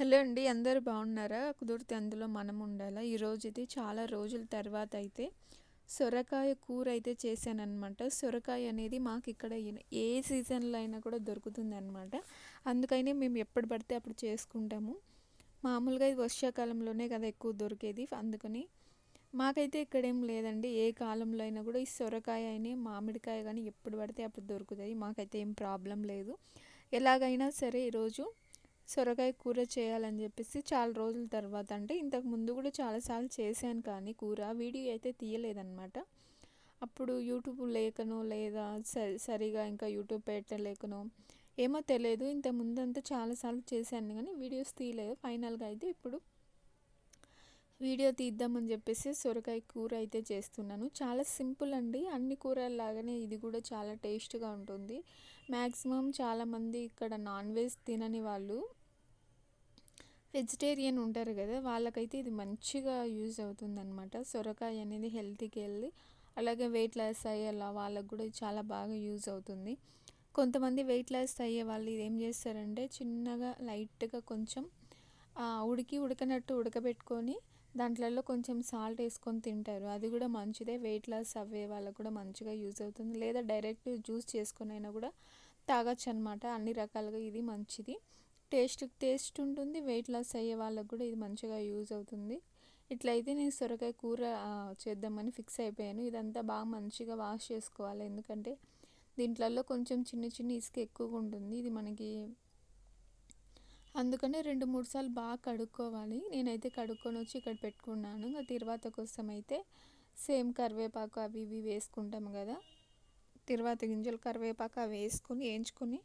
Hello అండి అందరు బాగున్నారా? కుదిరితే అందులో మనం ఉండాలా? ఈరోజు ఇది చాలా రోజుల తర్వాత అయితే సొరకాయ కూర అయితే చేశానమాట సొరకాయ అనేది మాకు ఇక్కడ ఏ- సీజన్లో అయినా కూడా దొరుకుతుంది అనమాట అందుకని మేము ఎప్పుడు పడితే అప్పుడు చేసుకుంటాము. మామూలుగా ఇది వర్షాకాలంలోనే కదా ఎక్కువ దొరికేది. అందుకని మాకైతే ఇక్కడేం లేదండి. ఏ కాలంలో అయినా కూడా ఈ సొరకాయ అయినా మామిడికాయ కానీ ఎప్పుడు పడితే అప్పుడు దొరుకుతాయి. మాకైతే ఏం ప్రాబ్లం లేదు. ఎలాగైనా సరే ఈరోజు సొరకాయ కూర చేయాలని చెప్పేసి చాలా రోజుల తర్వాత అంటే ఇంతకు ముందు కూడా చాలాసార్లు చేశాను కానీ కూర వీడియో అయితే తీయలేదన్నమాట. అప్పుడు యూట్యూబ్ లేకనో లేదా సరిగా ఇంకా యూట్యూబ్ పెట్టలేకనో ఏమో తెలియదు. ఇంత ముందంతా చాలాసార్లు చేశాను కానీ వీడియోస్ తీయలేదు. ఫైనల్గా అయితే ఇప్పుడు వీడియో తీద్దామని చెప్పేసి సొరకాయ కూర అయితే చేస్తున్నాను. చాలా సింపుల్ అండి. అన్ని కూరల్లాగానే ఇది కూడా చాలా టేస్ట్గా ఉంటుంది. మ్యాక్సిమం చాలామంది ఇక్కడ నాన్ వెజ్ తినని వాళ్ళు వెజిటేరియన్ ఉంటారు కదా వాళ్ళకైతే ఇది మంచిగా యూజ్ అవుతుంది అనమాట సొరకాయ అనేది హెల్తీకి వెళ్ళి అలాగే వెయిట్ లాస్ అయ్యేలా వాళ్ళకు కూడా చాలా బాగా యూజ్ అవుతుంది. కొంతమంది వెయిట్ లాస్ అయ్యే వాళ్ళు ఇది ఏం చేస్తారంటే చిన్నగా లైట్గా కొంచెం ఉడికి ఉడకనట్టు ఉడకబెట్టుకొని దాంట్లలో కొంచెం సాల్ట్ వేసుకొని తింటారు. అది కూడా మంచిదే. వెయిట్ లాస్ అవ్వే వాళ్ళకు కూడా మంచిగా యూజ్ అవుతుంది. లేదా డైరెక్ట్ జ్యూస్ చేసుకొని అయినా కూడా తాగొచ్చు అనమాట అన్ని రకాలుగా ఇది మంచిది. టేస్ట్ టేస్ట్ ఉంటుంది వెయిట్ లాస్ అయ్యే వాళ్ళకు కూడా ఇది మంచిగా యూజ్ అవుతుంది. ఇట్లయితే నేను సొరకాయ కూర చేద్దామని ఫిక్స్ అయిపోయాను. ఇదంతా బాగా మంచిగా వాష్ చేసుకోవాలి. ఎందుకంటే దీంట్లలో కొంచెం చిన్న చిన్న ఇసుక ఎక్కువగా ఉంటుంది. ఇది మనకి అందుకనే రెండు మూడు సార్లు బాగా కడుక్కోవాలి. నేనైతే కడుక్కొని వచ్చి ఇక్కడ పెట్టుకున్నాను. ఇంకా తిరువాత కోసం అయితే సేమ్ కరివేపాకు అవి ఇవి వేసుకుంటాం కదా. తిరువాత గింజలు కరివేపాకు అవి వేసుకొని వేయించుకొని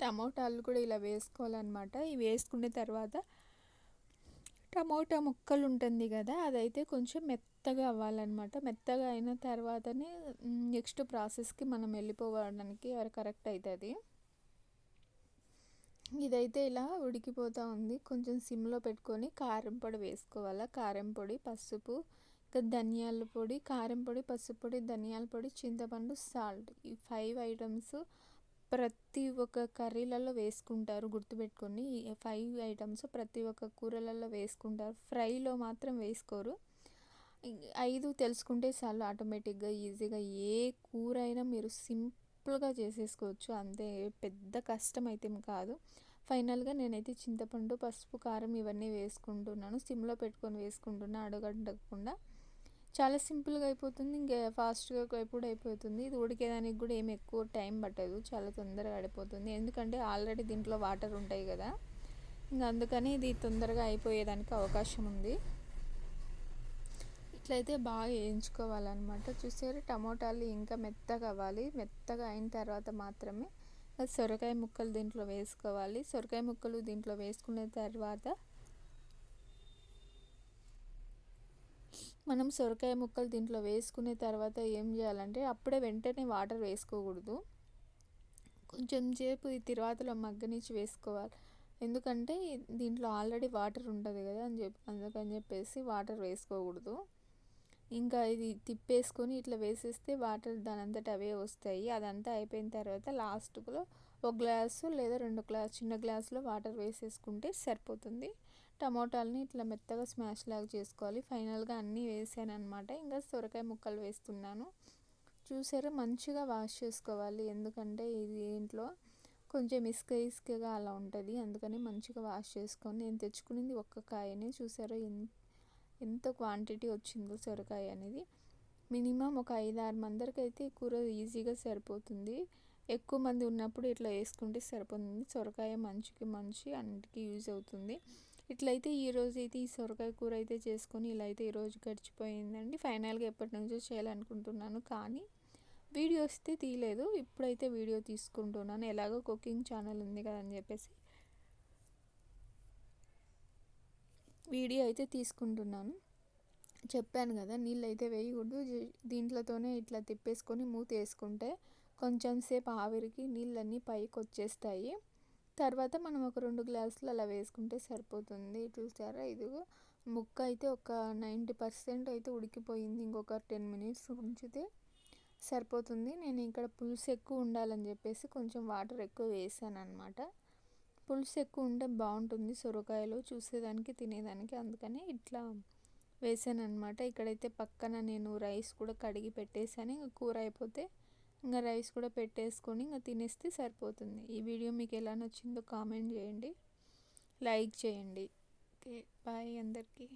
టమోటాలు కూడా ఇలా వేసుకోవాలన్నమాట. ఇవి వేసుకున్న తర్వాత టమోటా ముక్కలు ఉంటుంది కదా అదైతే కొంచెం మెత్తగా అవ్వాలన్నమాట. మెత్తగా అయిన తర్వాతనే నెక్స్ట్ ప్రాసెస్కి మనం వెళ్ళిపోవడానికి కరెక్ట్ అవుతుంది ఇదైతే ఇలా ఉడికిపోతూ ఉంది. కొంచెం సిమ్లో పెట్టుకొని కారం పొడి వేసుకోవాలి? కారం పొడి పసుపు ఇంకా ధనియాల పొడి కారం పొడి పసుపు పొడి ధనియాల పొడి చింతపండు సాల్ట్. ఈ ఫైవ్ ఐటమ్స్ ప్రతి ఒక్క కర్రీలలో వేసుకుంటారు గుర్తుపెట్టుకొని ఈ ఫైవ్ ఐటమ్స్ ప్రతి ఒక్క కూరలలో వేసుకుంటారు. ఫ్రైలో మాత్రం వేసుకోరు. ఐదు తెలుసుకుంటే చాలు ఆటోమేటిక్గా ఈజీగా ఏ కూర అయినా మీరు సింపుల్గా చేసేసుకోవచ్చు. అంతే పెద్ద కష్టం అయితే కాదు. ఫైనల్గా నేనైతే చింతపండు పసుపు కారం ఇవన్నీ వేసుకుంటున్నాను. సిమ్లో పెట్టుకొని వేసుకుంటున్నా అడగడకుండా. చాలా సింపుల్గా అయిపోతుంది. ఇంకా ఫాస్ట్గా కూడా అయిపోతుంది. ఇది ఉడికేదానికి కూడా ఏమి ఎక్కువ టైం పట్టదు. చాలా తొందరగా అడిపోతుంది ఎందుకంటే ఆల్రెడీ దీంట్లో వాటర్ ఉంటాయి కదా. ఇంకా అందుకని ఇది తొందరగా అయిపోయేదానికి అవకాశం ఉంది. ఇట్లయితే బాగా వేయించుకోవాలన్నమాట. చూసారు? టమోటాలు ఇంకా మెత్తగా అవ్వాలి. మెత్తగా అయిన తర్వాత మాత్రమే సొరకాయ ముక్కలు దీంట్లో వేసుకోవాలి. సొరకాయ ముక్కలు దీంట్లో వేసుకున్న తర్వాత మనం సొరకాయ ముక్కలు దీంట్లో వేసుకునే తర్వాత ఏం చేయాలంటే అప్పుడే వెంటనే వాటర్ వేసుకోకూడదు. కొంచెం సేపు ఈ తిరువాతలో మగ్గనిచ్చి వేసుకోవాలి. ఎందుకంటే దీంట్లో ఆల్రెడీ వాటర్ ఉంటుంది కదా అని చెప్పి అందుకని చెప్పేసి వాటర్ వేసుకోకూడదు. ఇంకా ఇది తిప్పేసుకొని ఇట్లా వేసేస్తే వాటర్ దానంతట అవే వస్తాయి. అదంతా అయిపోయిన తర్వాత లాస్ట్లో ఒక గ్లాసు లేదా రెండు గ్లాస్ చిన్న గ్లాసులో వాటర్ వేసేసుకుంటే సరిపోతుంది. టమోటాలని ఇట్లా మెత్తగా స్మాష్ లాగా చేసుకోవాలి. ఫైనల్గా అన్నీ వేసాను అనమాట ఇంకా సొరకాయ ముక్కలు వేస్తున్నాను. చూసారా? మంచిగా వాష్ చేసుకోవాలి. ఎందుకంటే ఇది ఇంట్లో కొంచెం ఇసుక ఇసుకగా అలా ఉంటుంది. అందుకని మంచిగా వాష్ చేసుకొని నేను తెచ్చుకునేది ఒక్క కాయనే. చూసారా? ఎంత ఎంత క్వాంటిటీ వచ్చిందో సొరకాయ అనేది. మినిమం ఒక ఐదు ఆరు మందికి అయితే ఈ కూర ఈజీగా సరిపోతుంది. ఎక్కువ మంది ఉన్నప్పుడు ఇట్లా వేసుకుంటే సరిపోతుంది. సొరకాయ మంచికి మంచి అన్నిటికీ యూజ్ అవుతుంది. ఇట్లయితే ఈరోజు అయితే ఈ సొరకాయ కూర అయితే చేసుకొని ఇలా అయితే ఈరోజు గడిచిపోయిందండి. ఫైనల్గా ఎప్పటి నుంచో చేయాలనుకుంటున్నాను కానీ వీడియో వస్తే తీయలేదు. ఇప్పుడైతే వీడియో తీసుకుంటున్నాను. ఎలాగో కుకింగ్ ఛానల్ ఉంది కదా అని చెప్పేసి వీడియో అయితే తీసుకుంటున్నాను. చెప్పాను కదా నీళ్ళు అయితే వేయకూడదు దీంట్లోతోనే ఇట్లా తిప్పేసుకొని మూత వేసుకుంటే కొంచెం సేపు ఆవిరికి నీళ్ళన్నీ పైకి వచ్చేస్తాయి తర్వాత మనం ఒక రెండు గ్లాసులు అలా వేసుకుంటే సరిపోతుంది. చూసారా? ఇదిగో ముక్క అయితే ఒక నైంటీ పర్సెంట్ అయితే ఉడికిపోయింది. ఇంకొక టెన్ మినిట్స్ ఉంచితే సరిపోతుంది. నేను ఇక్కడ పులుసు ఎక్కువ ఉండాలని చెప్పేసి కొంచెం వాటర్ ఎక్కువ వేసాను అనమాట పులుసు ఎక్కువ ఉంటే బాగుంటుంది సొరకాయలు. చూసేదానికి తినేదానికి. అందుకని ఇట్లా వేసాను అనమాట ఇక్కడైతే పక్కన నేను రైస్ కూడా కడిగి పెట్టేశాను. ఇంకా కూర అయిపోతే ఇంకా రైస్ కూడా పెట్టేసుకొని ఇంకా తినేస్తే సరిపోతుంది. ఈ వీడియో మీకు ఎలా నచ్చిందో కామెంట్ చేయండి. లైక్ చేయండి. ఓకే బాయ్ అందరికీ.